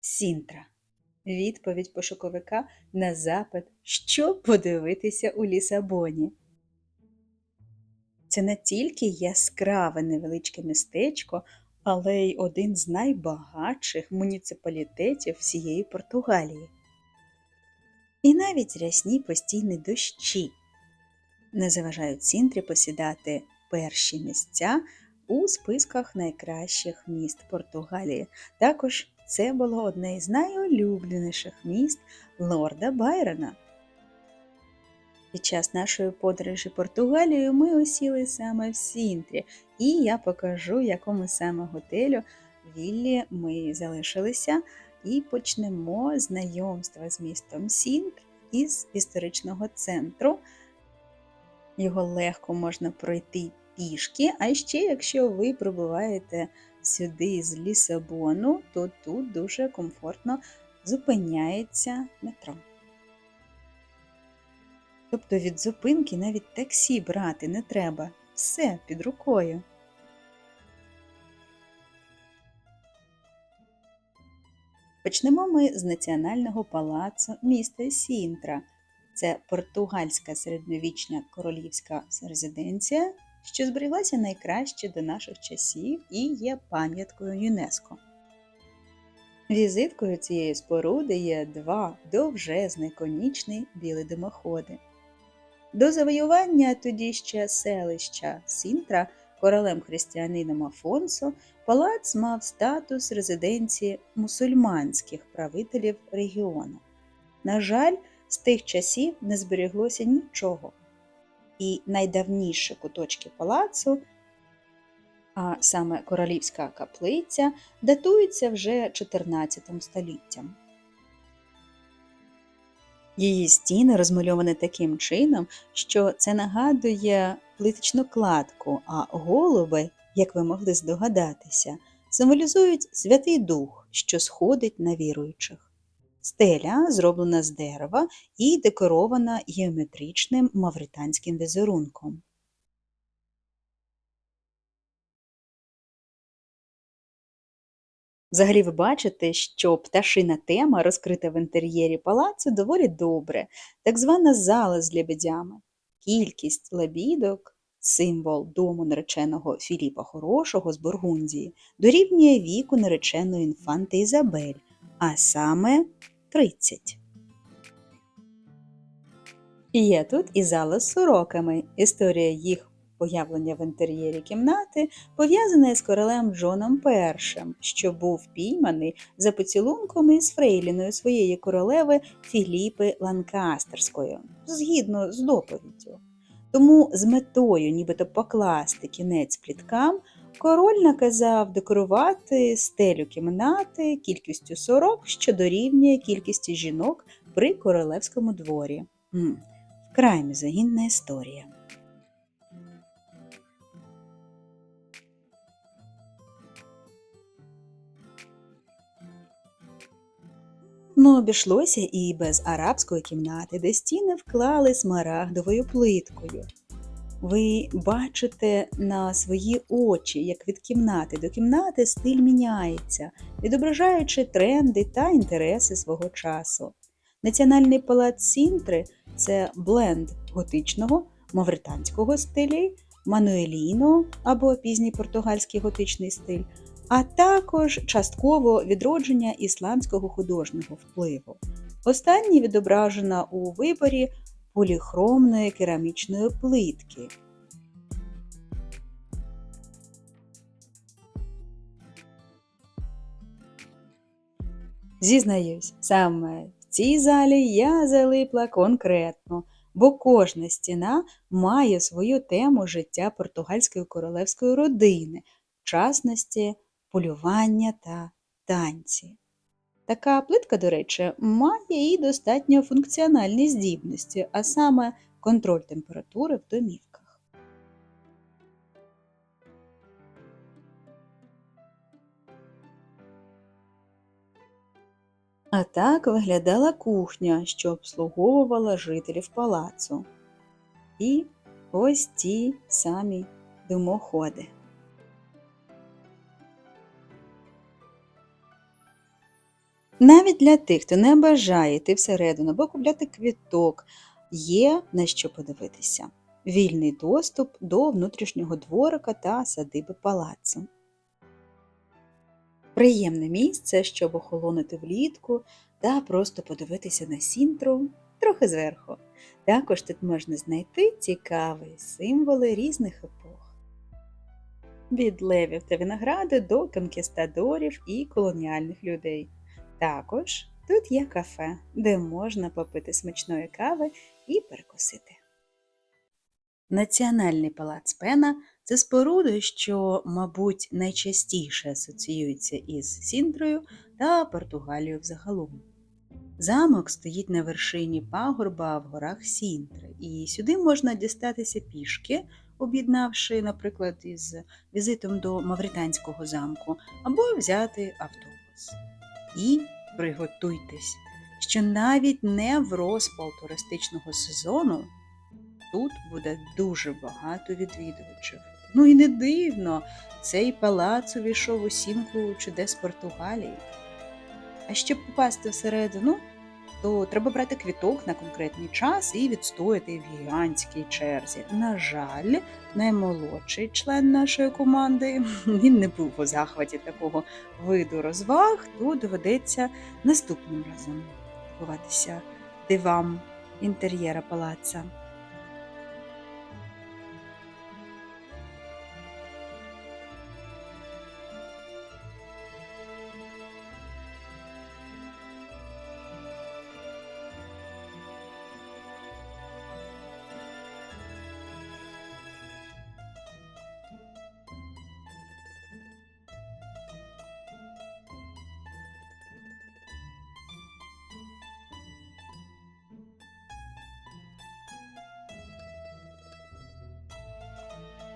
Сінтра. Відповідь пошуковика на запит, що подивитися у Лісабоні. Це не тільки яскраве невеличке містечко, але й один з найбагатших муніципалітетів всієї Португалії. І навіть рясні постійні дощі не заважають Сінтрі посідати перші місця у списках найкращих міст Португалії. Також це було одне із найулюбленіших міст лорда Байрона. Під час нашої подорожі Португалією ми осіли саме в Сінтрі, і я покажу, якому саме готелю Віллі ми залишилися, і почнемо знайомство з містом Сінтр із історичного центру. Його легко можна пройти пішки, а ще якщо ви прибуваєте сюди з Лісабону, то тут дуже комфортно зупиняється метро. Тобто від зупинки навіть таксі брати не треба. Все під рукою. Почнемо ми з Національного палацу міста Сінтра. Це португальська середньовічна королівська резиденція, що зберіглася найкраще до наших часів і є пам'яткою ЮНЕСКО. Візиткою цієї споруди є два довжезні конічні білі димоходи. До завоювання тоді ще селища Сінтра королем християнином Афонсо палац мав статус резиденції мусульманських правителів регіону. На жаль, з тих часів не зберіглося нічого. І найдавніші куточки палацу, а саме королівська каплиця, датуються вже 14 століттям. Її стіни розмальовані таким чином, що це нагадує плиточну кладку, а голуби, як ви могли здогадатися, символізують Святий Дух, що сходить на віруючих. Стеля зроблена з дерева і декорована геометричним мавританським візерунком. Взагалі ви бачите, що пташина тема розкрита в інтер'єрі палацу доволі добре, так звана зала з лебедями. Кількість лебідок, символ дому нареченого Філіпа Хорошого з Бургундії, дорівнює віку нареченої інфанти Ізабель, а саме 30. І є тут і зала з сороками. Історія їх появлення в інтер'єрі кімнати пов'язане з королем Джоном І, що був пійманий за поцілунком із фрейліною своєї королеви Філіпи Ланкастерської, згідно з доповіддю. Тому з метою нібито покласти кінець пліткам, король наказав декорувати стелю кімнати кількістю 40, що дорівнює кількості жінок при королевському дворі. М, Вкрай мізогінна історія. Ну, обійшлося і без арабської кімнати, де стіни вклали смарагдовою плиткою. Ви бачите на свої очі, як від кімнати до кімнати стиль міняється, відображаючи тренди та інтереси свого часу. Національний палац Сінтри це бленд готичного, мавританського стилі, мануеліно або пізній португальський готичний стиль, а також частково відродження ісламського художнього впливу. Останнє відображено у виборі поліхромної керамічної плитки. Зізнаюсь, саме в цій залі я залипла конкретно, бо кожна стіна має свою тему життя португальської королевської родини, в частності полювання та танці. Така плитка, до речі, має і достатньо функціональні здібності, а саме контроль температури в домівках. А так виглядала кухня, що обслуговувала жителів палацу. І ось ті самі димоходи. Навіть для тих, хто не бажає йти всередину або купляти квіток, є на що подивитися. Вільний доступ до внутрішнього дворика та садиби палацу. Приємне місце, щоб охолонути влітку та просто подивитися на сінтру трохи зверху. Також тут можна знайти цікаві символи різних епох. Від левів та винограду до конкістадорів і колоніальних людей. Також тут є кафе, де можна попити смачної кави і перекусити. Національний палац Пена це споруда, що, мабуть, найчастіше асоціюється із Сінтрою та Португалією взагалом. Замок стоїть на вершині пагорба в горах Сінтри, і сюди можна дістатися пішки, об'єднавши, наприклад, із візитом до Мавританського замку, або взяти автобус. І приготуйтесь, що навіть не в розпал туристичного сезону тут буде дуже багато відвідувачів. Ну і не дивно, цей палац увійшов у сімку чудес Португалії. А щоб попасти всередину, то треба брати квіток на конкретний час і відстояти в гігантській черзі. На жаль, наймолодший член нашої команди він не був у захваті такого виду розваг, то доведеться наступним разом дивуватися дивам інтер'єра палаца.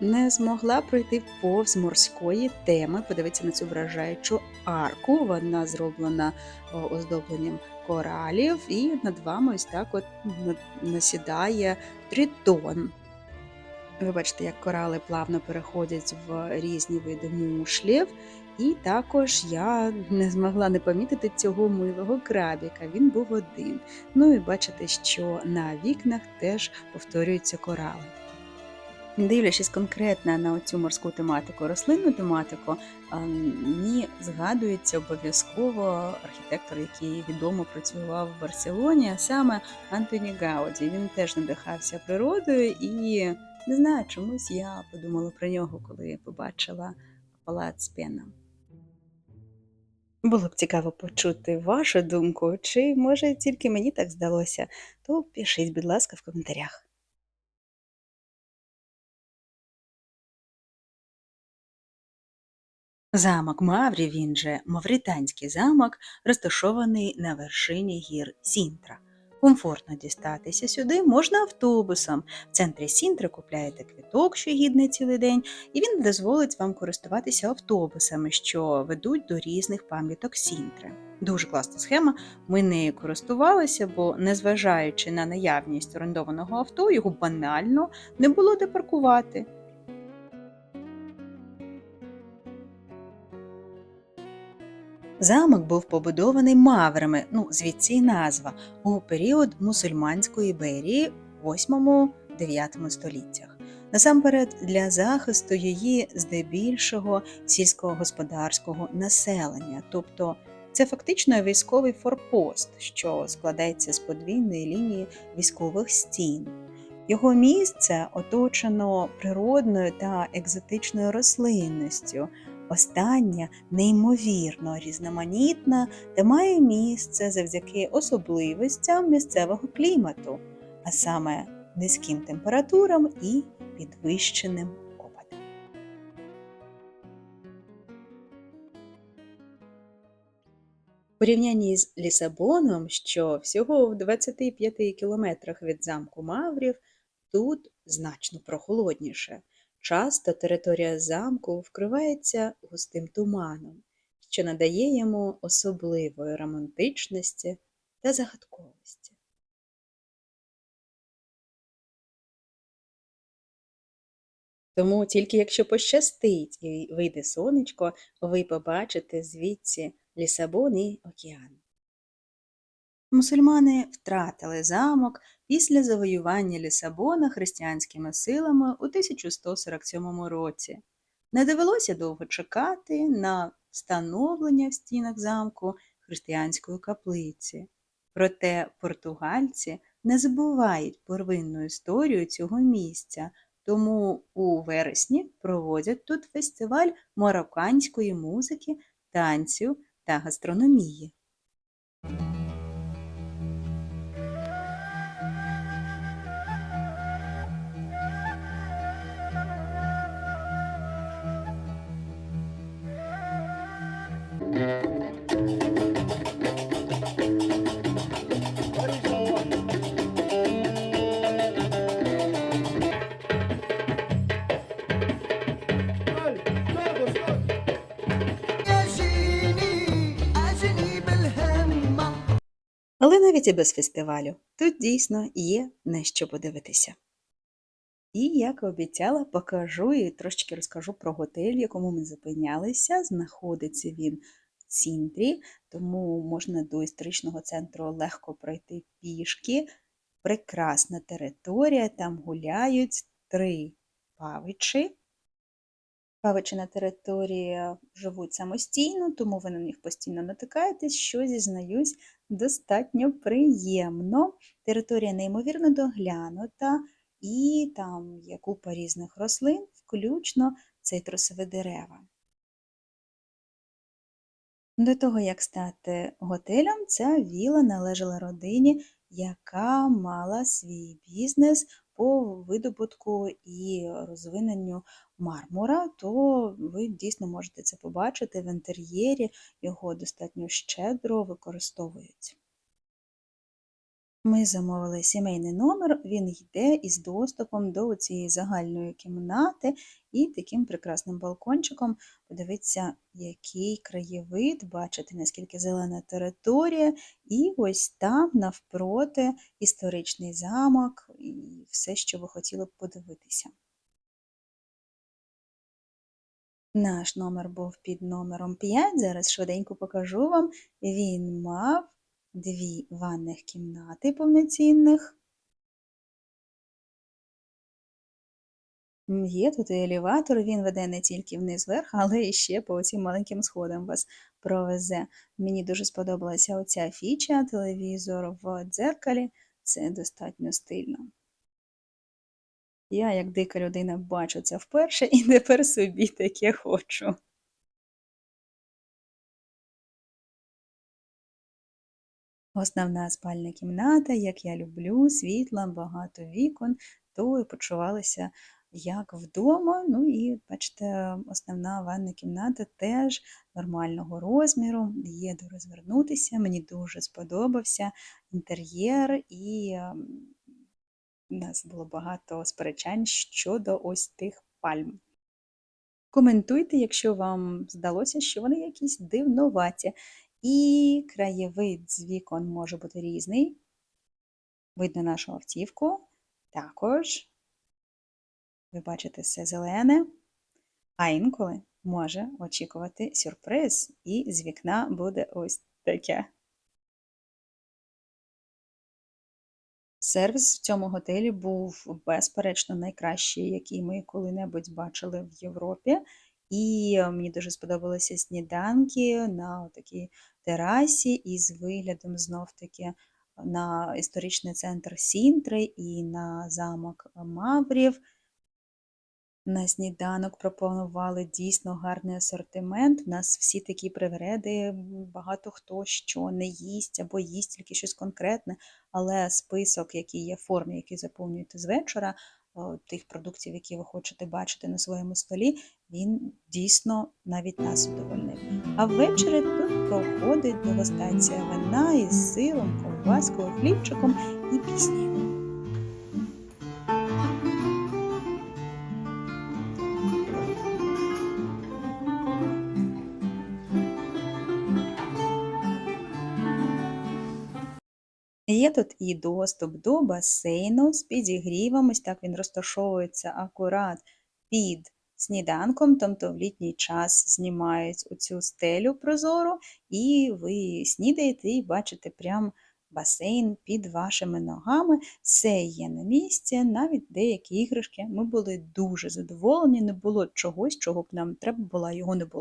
Не змогла пройти повз морської теми. Подивіться на цю вражаючу арку. Вона зроблена оздобленням коралів, і над вами ось так от насідає тритон. Ви бачите, як корали плавно переходять в різні види мушлів. І також я не змогла не помітити цього милого крабіка. Він був один. Ну і бачите, що на вікнах теж повторюються корали. Дивлячись конкретно на цю морську тематику, рослинну тематику, мені згадується обов'язково архітектор, який відомо працював в Барселоні, а саме Антоні Гауді. Він теж надихався природою, і не знаю, чомусь я подумала про нього, коли побачила палац Пена. Було б цікаво почути вашу думку, чи може тільки мені так здалося, то пишіть, будь ласка, в коментарях. Замок Маврі, він же Мавританський замок, розташований на вершині гір Сінтра. Комфортно дістатися сюди можна автобусом. В центрі Сінтри купляєте квіток, що гідний цілий день, і він дозволить вам користуватися автобусами, що ведуть до різних пам'яток Сінтри. Дуже класна схема. Ми нею користувалися, бо, незважаючи на наявність орендованого авто, його банально не було де паркувати. Замок був побудований маврами, ну звідси й назва, у період мусульманської Іберії в 8-9 століттях. Насамперед для захисту її здебільшого сільськогосподарського населення, тобто це фактично військовий форпост, що складається з подвійної лінії військових стін. Його місце оточено природною та екзотичною рослинністю, Остання неймовірно різноманітна та має місце завдяки особливостям місцевого клімату, а саме низьким температурам і підвищеним опадам. У порівнянні з Лісабоном, що всього в 25 кілометрах від замку Маврів, тут значно прохолодніше. Часто територія замку вкривається густим туманом, що надає йому особливої романтичності та загадковості. Тому тільки якщо пощастить і вийде сонечко, ви побачите звідси Лісабон і океан. Мусульмани втратили замок після завоювання Лісабона християнськими силами у 1147 році. Не довелося довго чекати на встановлення в стінах замку християнської каплиці. Проте португальці не забувають первинну історію цього місця, тому у вересні проводять тут фестиваль марокканської музики, танців та гастрономії. Але навіть і без фестивалю тут дійсно є на що подивитися. І, як і обіцяла, покажу і трошечки розкажу про готель, в якому ми зупинялися. Знаходиться він в центрі, тому можна до історичного центру легко пройти пішки. Прекрасна територія, там гуляють три павичі. Павичі на території живуть самостійно, тому ви на них постійно натикаєтесь, що, зізнаюсь, достатньо приємно. Територія неймовірно доглянута, і там є купа різних рослин, включно цитрусові дерева. До того, як стати готелем, ця віла належала родині, яка мала свій бізнес по видобутку і розвиненню мармура, то ви дійсно можете це побачити в інтер'єрі, його достатньо щедро використовують. Ми замовили сімейний номер, він йде із доступом до цієї загальної кімнати і таким прекрасним балкончиком. Подивіться, який краєвид, бачите, наскільки зелена територія, і ось там навпроти історичний замок і все, що ви хотіли б подивитися. Наш номер був під номером 5. Зараз швиденько покажу вам. Він мав дві ванних кімнати повноцінних. Є тут і елеватор, він веде не тільки вниз-вверх, але і ще по цим маленьким сходам вас провезе. Мені дуже сподобалася оця фіча, телевізор в дзеркалі. Це достатньо стильно. Я, як дика людина, бачу це вперше і тепер собі таке хочу. Основна спальна кімната, як я люблю, світла, багато вікон, то і почувалася як вдома. Ну і, бачите, основна ванна кімната теж нормального розміру, є де розвернутися. Мені дуже сподобався інтер'єр, і ем, у нас було багато сперечань щодо ось тих пальм. Коментуйте, якщо вам здалося, що вони якісь дивноваті. І краєвид з вікон може бути різний. Видно нашу автівку. Також ви бачите все зелене, а інколи може очікувати сюрприз, і з вікна буде ось таке. Сервіс в цьому готелі був безперечно найкращий, який ми коли-небудь бачили в Європі. І е, мені дуже сподобалися сніданки на такій терасі із виглядом знов-таки на історичний центр Сінтри і на замок Маврів. На сніданок пропонували дійсно гарний асортимент. У нас всі такі привреди, багато хто що не їсть або їсть тільки щось конкретне, але список, який є в формі, який заповнюєте з вечора, тих продуктів, які ви хочете бачити на своєму столі, він дійсно навіть нас задовольнив. А ввечері тут проходить дегустація вина із сиром, ковбаскою, хлібчиком і піснею. Є тут і доступ до басейну з підігрівом. Ось так він розташовується акурат під сніданком, тобто в літній час знімають оцю стелю прозору, і ви снідаєте і бачите прям басейн під вашими ногами, все є на місці, навіть деякі іграшки. Ми були дуже задоволені, не було чогось, чого б нам треба було, його не було.